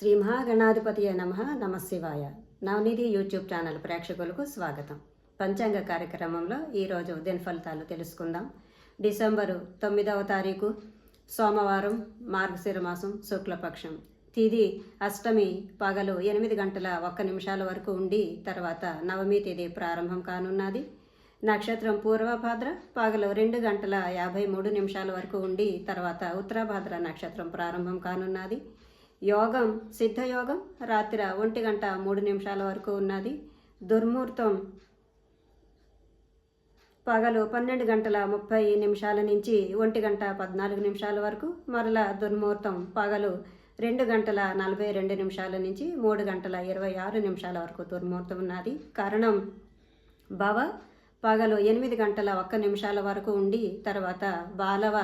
శ్రీ మహాగణాధిపతి నమ నమశివాయ నవనిధి YouTube channel ప్రేక్షకులకు స్వాగతం. పంచాంగ కార్యక్రమంలో ఈరోజు దిన ఫలితాలు తెలుసుకుందాం. డిసెంబరు తొమ్మిదవ తారీఖు సోమవారం మార్గశిర మాసం శుక్లపక్షం. తిది అష్టమి పగలు ఎనిమిది గంటల ఒక్క నిమిషాల వరకు ఉండి తర్వాత నవమి తేదీ ప్రారంభం కానున్నది. నక్షత్రం పూర్వభాద్ర పగలు రెండు గంటల యాభై మూడు నిమిషాల వరకు ఉండి తర్వాత ఉత్తరభాద్ర నక్షత్రం ప్రారంభం కానున్నది. యోగం సిద్ధయోగం రాత్రి ఒంటి గంట మూడు నిమిషాల వరకు ఉన్నది. దుర్ముహూర్తం పగలు పన్నెండు గంటల ముప్పై నిమిషాల నుంచి ఒంటి గంట పద్నాలుగు నిమిషాల వరకు మరలా దుర్ముహూర్తం పగలు రెండు గంటల నలభై రెండు నిమిషాల నుంచి మూడు గంటల ఇరవై ఆరు నిమిషాల వరకు దుర్ముహూర్తం ఉన్నది. కారణం భవ పగలు ఎనిమిది గంటల ఒక్క నిమిషాల వరకు ఉండి తర్వాత బాలవ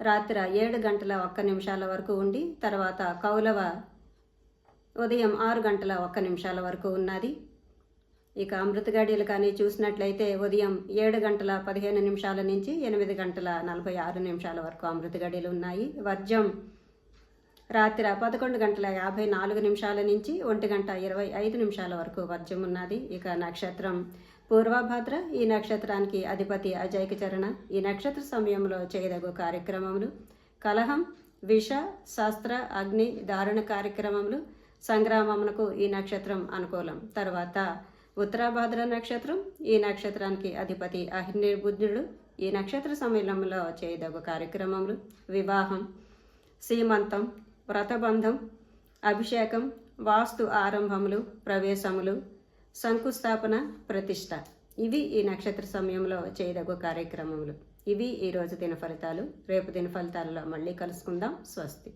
రాత్రి ఏడు గంటల ఒక్క నిమిషాల వరకు ఉండి తర్వాత కౌలవ ఉదయం ఆరు గంటల ఒక్క నిమిషాల వరకు ఉన్నది. ఇక అమృత కానీ చూసినట్లయితే ఉదయం ఏడు గంటల పదిహేను నిమిషాల నుంచి ఎనిమిది గంటల నలభై ఆరు నిమిషాల వరకు అమృత ఉన్నాయి. వర్జం రాత్రి పదకొండు గంటల యాభై నాలుగు నిమిషాల నుంచి ఒంటి గంట ఇరవై ఐదు నిమిషాల వరకు వర్జం ఉన్నది. ఇక నక్షత్రం. పూర్వభద్ర ఈ నక్షత్రానికి అధిపతి అజైక చరణ. ఈ నక్షత్ర సమయంలో చేయదగు కార్యక్రమములు కలహం విష శాస్త్ర అగ్ని దారుణ కార్యక్రమములు సంగ్రామమునకు ఈ నక్షత్రం అనుకూలం. తర్వాత ఉత్తరాభాద్ర నక్షత్రం. ఈ నక్షత్రానికి అధిపతి అహిర్నిర్బుద్ధుడు. ఈ నక్షత్ర సమయంలో చేయదగు కార్యక్రమములు వివాహం సీమంతం వ్రతబంధం అభిషేకం వాస్తు ఆరంభములు ప్రవేశములు శంకుస్థాపన ప్రతిష్ట. ఇవి ఈ నక్షత్ర సమయంలో చేయదగు కార్యక్రమములు. ఇవి ఈరోజు దిన ఫలితాలు. రేపు దిన ఫలితాలలో మళ్ళీ కలుసుకుందాం. స్వస్తి.